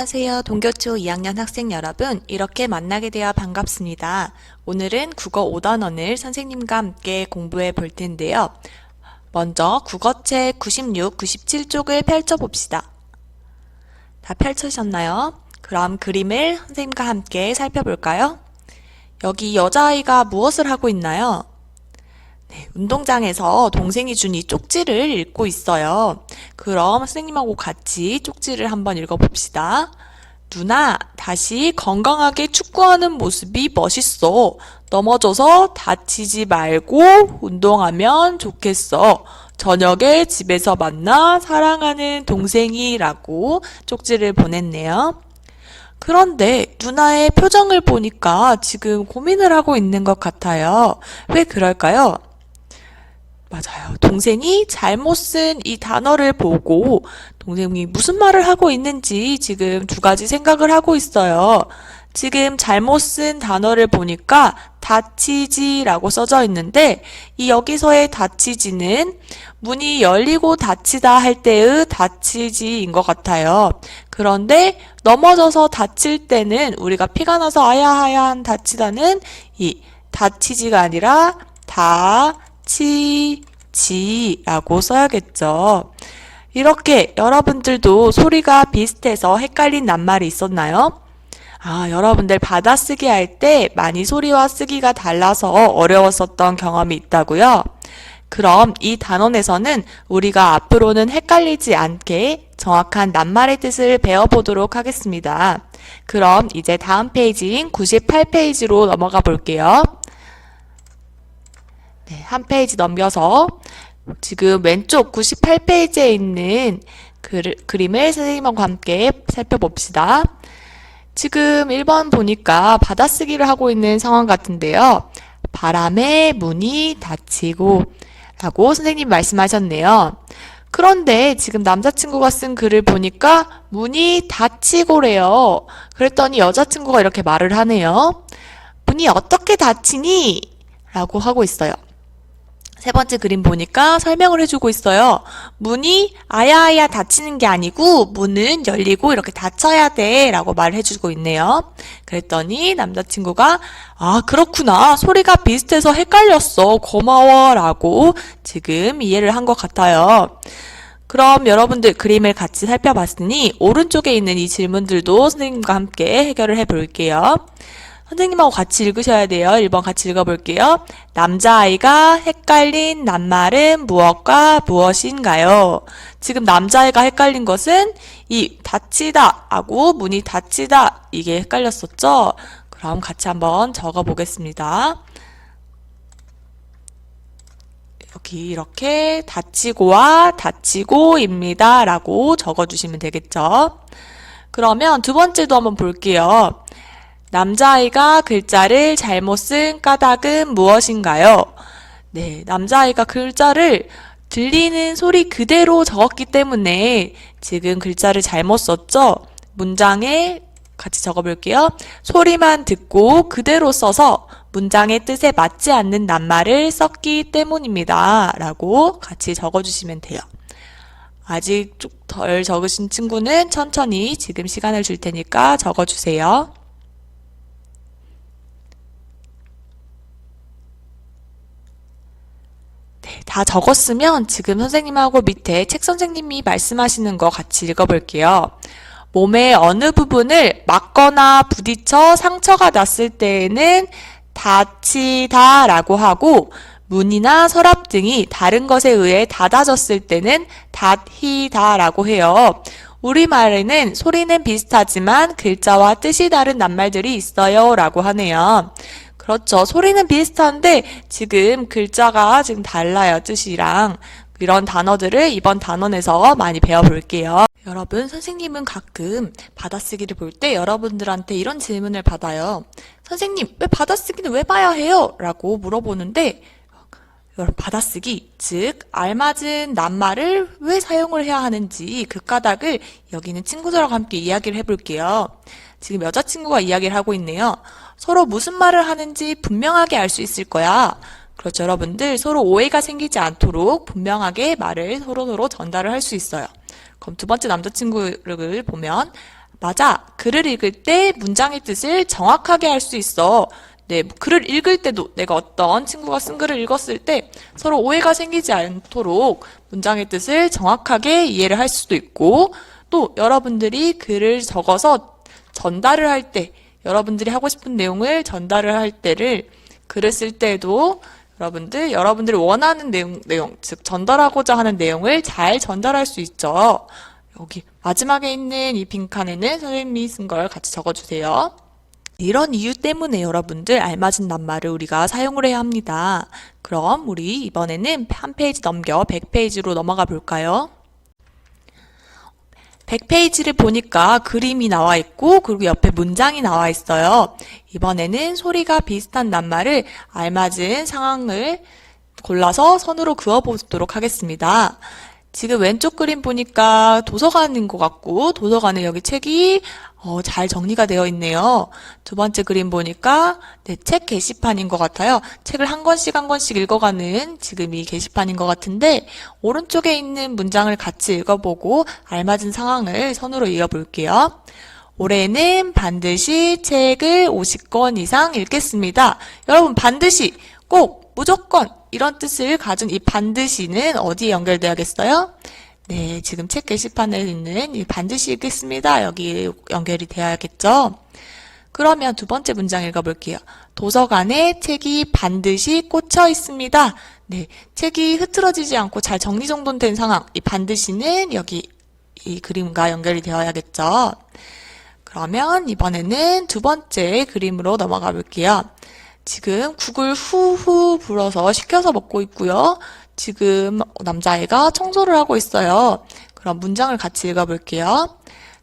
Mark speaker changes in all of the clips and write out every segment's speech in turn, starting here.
Speaker 1: 안녕하세요. 동교초 2학년 학생 여러분. 이렇게 만나게 되어 반갑습니다. 오늘은 국어 5단원을 선생님과 함께 공부해 볼 텐데요. 먼저 국어책 96, 97쪽을 펼쳐 봅시다. 다 펼치셨나요? 그럼 그림을 선생님과 함께 살펴볼까요? 여기 여자아이가 무엇을 하고 있나요? 네, 운동장에서 동생이 준 이 쪽지를 읽고 있어요. 그럼 선생님하고 같이 쪽지를 한번 읽어봅시다. 누나, 다시 건강하게 축구하는 모습이 멋있어. 넘어져서 다치지 말고 운동하면 좋겠어. 저녁에 집에서 만나 사랑하는 동생이라고 쪽지를 보냈네요. 그런데 누나의 표정을 보니까 지금 고민을 하고 있는 것 같아요. 왜 그럴까요? 맞아요. 동생이 잘못 쓴 이 단어를 보고 동생이 무슨 말을 하고 있는지 지금 두 가지 생각을 하고 있어요. 지금 잘못 쓴 단어를 보니까 다치지라고 써져 있는데 이 여기서의 다치지는 문이 열리고 닫히다 할 때의 다치지인 것 같아요. 그런데 넘어져서 다칠 때는 우리가 피가 나서 아야하야한 다치다는 이 다치지가 아니라 다 치지라고 써야겠죠. 이렇게 여러분들도 소리가 비슷해서 헷갈린 낱말이 있었나요? 아, 여러분들 받아쓰기 할 때 많이 소리와 쓰기가 달라서 어려웠었던 경험이 있다고요? 그럼 이 단원에서는 우리가 앞으로는 헷갈리지 않게 정확한 낱말의 뜻을 배워보도록 하겠습니다. 그럼 이제 다음 페이지인 98페이지로 넘어가 볼게요. 네, 한 페이지 넘겨서 지금 왼쪽 98페이지에 있는 그, 그림을 선생님과 함께 살펴봅시다. 지금 1번 보니까 받아쓰기를 하고 있는 상황 같은데요. 바람에 문이 닫히고 라고 선생님 말씀하셨네요. 그런데 지금 남자친구가 쓴 글을 보니까 문이 닫히고래요. 그랬더니 여자친구가 이렇게 말을 하네요. 문이 어떻게 닫히니? 라고 하고 있어요. 세 번째 그림 보니까 설명을 해주고 있어요. 문이 아야아야 닫히는 게 아니고 문은 열리고 이렇게 닫혀야 돼 라고 말을 해주고 있네요. 그랬더니 남자친구가 아 그렇구나 소리가 비슷해서 헷갈렸어 고마워 라고 지금 이해를 한 것 같아요. 그럼 여러분들 그림을 같이 살펴봤으니 오른쪽에 있는 이 질문들도 선생님과 함께 해결을 해 볼게요. 선생님하고 같이 읽으셔야 돼요. 1번 같이 읽어볼게요. 남자아이가 헷갈린 낱말은 무엇과 무엇인가요? 지금 남자아이가 헷갈린 것은 이 닫히다 하고 문이 닫히다 이게 헷갈렸었죠? 그럼 같이 한번 적어 보겠습니다. 여기 이렇게 닫히고와 닫히고입니다. 라고 적어주시면 되겠죠? 그러면 두 번째도 한번 볼게요. 남자아이가 글자를 잘못 쓴 까닭은 무엇인가요? 네, 남자아이가 글자를 들리는 소리 그대로 적었기 때문에 지금 글자를 잘못 썼죠? 문장에 같이 적어볼게요. 소리만 듣고 그대로 써서 문장의 뜻에 맞지 않는 낱말을 썼기 때문입니다. 라고 같이 적어주시면 돼요. 아직 좀 덜 적으신 친구는 천천히 지금 시간을 줄 테니까 적어주세요. 네, 다 적었으면 지금 선생님하고 밑에 책 선생님이 말씀하시는 거 같이 읽어볼게요. 몸의 어느 부분을 맞거나 부딪혀 상처가 났을 때에는 다치다 라고 하고 문이나 서랍 등이 다른 것에 의해 닫아졌을 때는 닫히다 라고 해요. 우리말에는 소리는 비슷하지만 글자와 뜻이 다른 낱말들이 있어요 라고 하네요. 그렇죠. 소리는 비슷한데 지금 글자가 지금 달라요. 뜻이랑. 이런 단어들을 이번 단원에서 많이 배워볼게요. 여러분, 선생님은 가끔 받아쓰기를 볼 때 여러분들한테 이런 질문을 받아요. 선생님, 왜 받아쓰기는 왜 봐야 해요? 라고 물어보는데, 받아쓰기, 즉, 알맞은 낱말을 왜 사용을 해야 하는지 그 까닭을 여기는 친구들과 함께 이야기를 해볼게요. 지금 여자친구가 이야기를 하고 있네요. 서로 무슨 말을 하는지 분명하게 알 수 있을 거야. 그렇죠, 여러분들. 서로 오해가 생기지 않도록 분명하게 말을 서로서로 전달을 할 수 있어요. 그럼 두 번째 남자친구를 보면 맞아. 글을 읽을 때 문장의 뜻을 정확하게 할수 있어. 네, 글을 읽을 때도 내가 어떤 친구가 쓴 글을 읽었을 때 서로 오해가 생기지 않도록 문장의 뜻을 정확하게 이해를 할 수도 있고 또 여러분들이 글을 적어서 전달을 할때 여러분들이 하고 싶은 내용을 전달을 할 때를 글을 쓸 때도 여러분들 여러분들이 원하는 내용 내용 즉 전달하고자 하는 내용을 잘 전달할 수 있죠. 여기 마지막에 있는 이 빈칸에는 선생님이 쓴 걸 같이 적어주세요. 이런 이유 때문에 여러분들 알맞은 낱말을 우리가 사용을 해야 합니다. 그럼 우리 이번에는 한 페이지 넘겨 100페이지로 넘어가 볼까요? 100페이지를 보니까 그림이 나와 있고 그리고 옆에 문장이 나와 있어요. 이번에는 소리가 비슷한 낱말을 알맞은 상황을 골라서 선으로 그어 보도록 하겠습니다. 지금 왼쪽 그림 보니까 도서관인 것 같고 도서관에 여기 책이 어, 잘 정리가 되어 있네요. 두 번째 그림 보니까 네, 책 게시판인 것 같아요. 책을 한 권씩 한 권씩 읽어가는 지금 이 게시판인 것 같은데 오른쪽에 있는 문장을 같이 읽어보고 알맞은 상황을 선으로 이어볼게요. 올해는 반드시 책을 50권 이상 읽겠습니다. 여러분 반드시 꼭 무조건 이런 뜻을 가진 이 반드시는 어디에 연결돼야겠어요? 네, 지금 책 게시판에 있는 이 반드시 읽겠습니다. 여기 연결이 돼야겠죠? 그러면 두 번째 문장 읽어볼게요. 도서관에 책이 반드시 꽂혀 있습니다. 네, 책이 흐트러지지 않고 잘 정리정돈된 상황. 이 반드시는 여기 이 그림과 연결이 되어야겠죠? 그러면 이번에는 두 번째 그림으로 넘어가 볼게요. 지금 국을 후후 불어서 식혀서 먹고 있고요. 지금 남자애가 청소를 하고 있어요. 그럼 문장을 같이 읽어볼게요.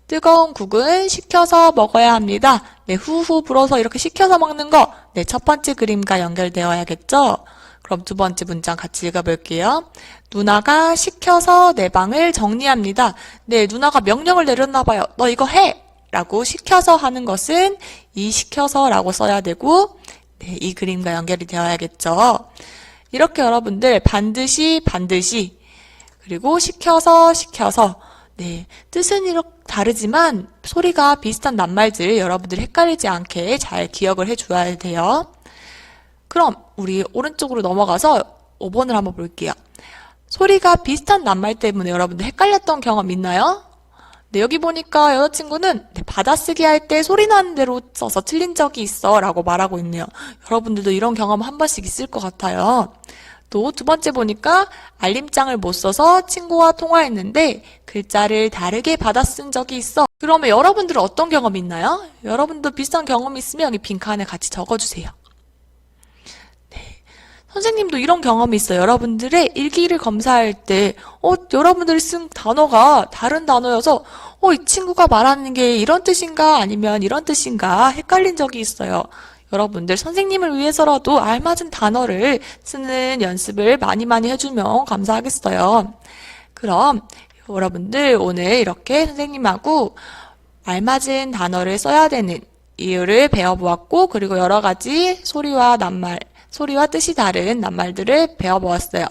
Speaker 1: 뜨거운 국은 식혀서 먹어야 합니다. 네, 후후 불어서 이렇게 식혀서 먹는 거. 네, 첫 번째 그림과 연결되어야겠죠? 그럼 두 번째 문장 같이 읽어볼게요. 누나가 시켜서 내 방을 정리합니다. 네, 누나가 명령을 내렸나 봐요. 너 이거 해! 라고 시켜서 하는 것은 이 시켜서라고 써야 되고, 네, 이 그림과 연결이 되어야겠죠. 이렇게 여러분들 반드시 반드시 그리고 시켜서 시켜서 네, 뜻은 이렇게 다르지만 소리가 비슷한 낱말들 여러분들이 헷갈리지 않게 잘 기억을 해줘야 돼요. 그럼 우리 오른쪽으로 넘어가서 5번을 한번 볼게요. 소리가 비슷한 낱말 때문에 여러분들 헷갈렸던 경험 있나요? 네, 여기 보니까 여자친구는 네, 받아쓰기 할 때 소리 나는 대로 써서 틀린 적이 있어 라고 말하고 있네요. 여러분들도 이런 경험 한 번씩 있을 것 같아요. 또 두 번째 보니까 알림장을 못 써서 친구와 통화했는데 글자를 다르게 받아 쓴 적이 있어. 그러면 여러분들은 어떤 경험 있나요? 여러분도 비슷한 경험 있으면 여기 빈칸에 같이 적어주세요. 선생님도 이런 경험이 있어요. 여러분들의 일기를 검사할 때, 어, 여러분들이 쓴 단어가 다른 단어여서, 어, 이 친구가 말하는 게 이런 뜻인가 아니면 이런 뜻인가 헷갈린 적이 있어요. 여러분들 선생님을 위해서라도 알맞은 단어를 쓰는 연습을 많이 많이 해주면 감사하겠어요. 그럼 여러분들 오늘 이렇게 선생님하고 알맞은 단어를 써야 되는 이유를 배워보았고, 그리고 여러 가지 소리와 낱말, 소리와 뜻이 다른 낱말들을 배워보았어요.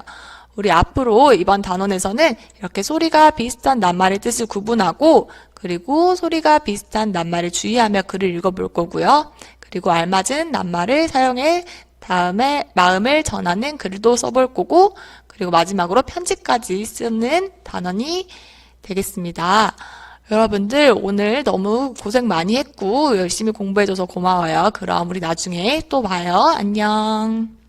Speaker 1: 우리 앞으로 이번 단원에서는 이렇게 소리가 비슷한 낱말의 뜻을 구분하고 그리고 소리가 비슷한 낱말을 주의하며 글을 읽어볼 거고요. 그리고 알맞은 낱말을 사용해 다음에 마음을 전하는 글도 써볼 거고 그리고 마지막으로 편지까지 쓰는 단원이 되겠습니다. 여러분들 오늘 너무 고생 많이 했고 열심히 공부해줘서 고마워요. 그럼 우리 나중에 또 봐요. 안녕.